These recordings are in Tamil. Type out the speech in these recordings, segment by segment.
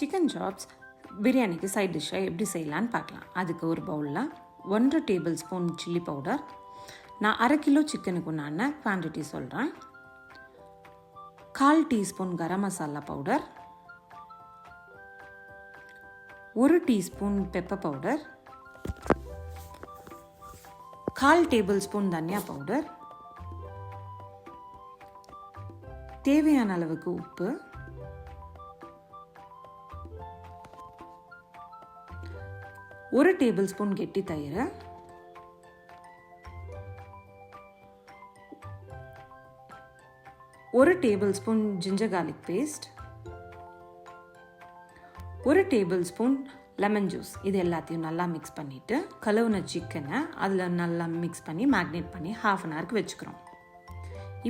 சிக்கன் சாப்ஸ் பிரியாணிக்கு சைட் டிஷ்ஷாக எப்படி செய்யலான்னு பார்க்கலாம். அதுக்கு ஒரு பவுலில் ஒன்றரை டேபிள் ஸ்பூன் சில்லி பவுடர் நான் அரை கிலோ சிக்கனுக்கு உண்டான குவான்டிட்டி சொல்கிறேன் கால் டீஸ்பூன் கரம் மசாலா பவுடர் ஒரு டீஸ்பூன் பெப்பர் பவுடர் கால் டேபிள் ஸ்பூன் தனியா பவுடர் தேவையான அளவுக்கு உப்பு ஒரு டேபிள் ஸ்பூன் கெட்டி தயிர் ஒரு tablespoon ginger garlic paste ஒரு டேபிள் ஸ்பூன் லெமன் ஜூஸ். இது எல்லாத்தையும் நல்லா மிக்ஸ் பண்ணிவிட்டு கழுவுன சிக்கனை அதில் நல்லா மிக்ஸ் பண்ணி மேக்னேட் பண்ணி ஹாஃப் அன் ஹவருக்கு வச்சுக்கிறோம்.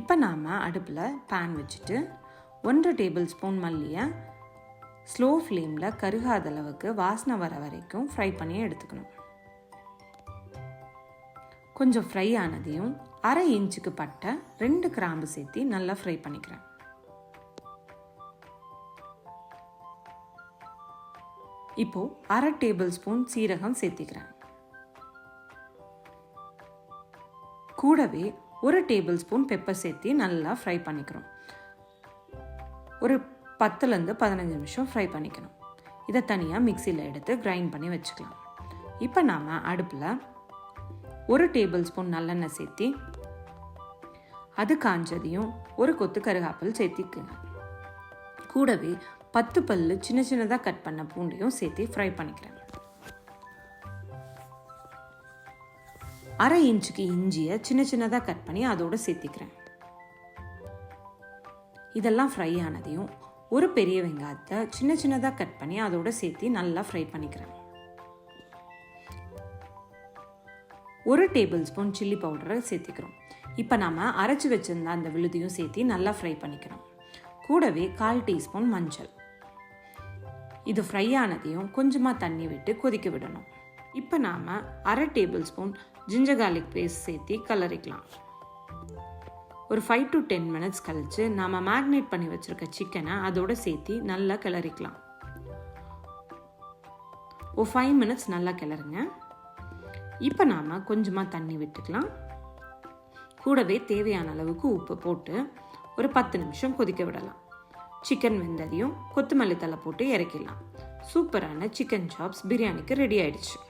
இப்போ நாம் அடுப்பில் பேன் வச்சுட்டு ஒன்றரை டேபிள் ஸ்பூன் மல்லியை ஸ்லோ ஃப்ளேமில் கருகாத அளவுக்கு வாசனை வர வரைக்கும் ஃப்ரை பண்ணி எடுத்துக்கணும். கொஞ்சம் ஃப்ரை ஆனதையும் அரை இன்ச்சுக்கு பட்ட ரெண்டு கிராம்பு சேர்த்து நல்லா ஃப்ரை பண்ணிக்கிறேன். இப்போ அரை டேபிள் ஸ்பூன் சீரகம் சேர்த்திக்கிறேன். கூடவே ஒரு டேபிள் ஸ்பூன் பெப்பர் சேர்த்து நல்லா ஃப்ரை பண்ணிக்கிறோம். ஒரு பத்துலேருந்து பதினஞ்சு நிமிஷம் ஃப்ரை பண்ணிக்கணும். இதை தனியாக மிக்சியில் எடுத்து கிரைண்ட் பண்ணி வச்சுக்கலாம். இப்போ நாம் அடுப்பில் ஒரு டேபிள் ஸ்பூன் நல்லெண்ணெய் சேர்த்தி அது காஞ்சதையும் ஒரு கொத்து கருகாப்பில் சேர்த்திக்குங்க. கூடவே பத்து பல்லு சின்ன சின்னதாக கட் பண்ண பூண்டையும் சேர்த்து ஃப்ரை பண்ணிக்கிறேன். அரை இன்ச்சுக்கு இஞ்சியை சின்ன சின்னதாக கட் பண்ணி அதோடு சேர்த்திக்கிறேன். இதெல்லாம் ஃப்ரை ஆனதையும் ஒரு பெரிய வெங்காயத்தை சின்ன சின்னதாக கட் பண்ணி அதோட சேர்த்து நல்லா ஃப்ரை பண்ணிக்கிறேன். ஒரு டேபிள் ஸ்பூன் சில்லி பவுடரை சேர்த்திக்கிறோம். இப்போ நாம் அரைச்சி வச்சிருந்த அந்த விழுதியும் சேர்த்து நல்லா ஃப்ரை பண்ணிக்கிறோம் கூடவே கால் டீஸ்பூன் மஞ்சள். இது ஃப்ரை ஆனதையும் கொஞ்சமாக தண்ணி விட்டு கொதிக்க விடணும். இப்போ நாம் அரை tablespoon ginger garlic paste சேர்த்து கலரிக்கலாம். ஒரு ஃபைவ் டு டென் மினிட்ஸ் கழித்து நாம் மேக்னேட் பண்ணி வச்சுருக்க சிக்கனை அதோடு சேர்த்து நல்லா கிளறிக்கலாம். ஒரு ஃபைவ் மினிட்ஸ் நல்லா கிளறுங்க. இப்போ நாம் கொஞ்சமாக தண்ணி விட்டுக்கலாம். கூடவே தேவையான அளவுக்கு உப்பு போட்டு ஒரு பத்து நிமிஷம் கொதிக்க விடலாம். சிக்கன் வெந்ததையும் கொத்தமல்லி தலை போட்டு இறக்கிடலாம். சூப்பரான சிக்கன் சாப்ஸ் பிரியாணிக்கு ரெடி ஆயிடுச்சு.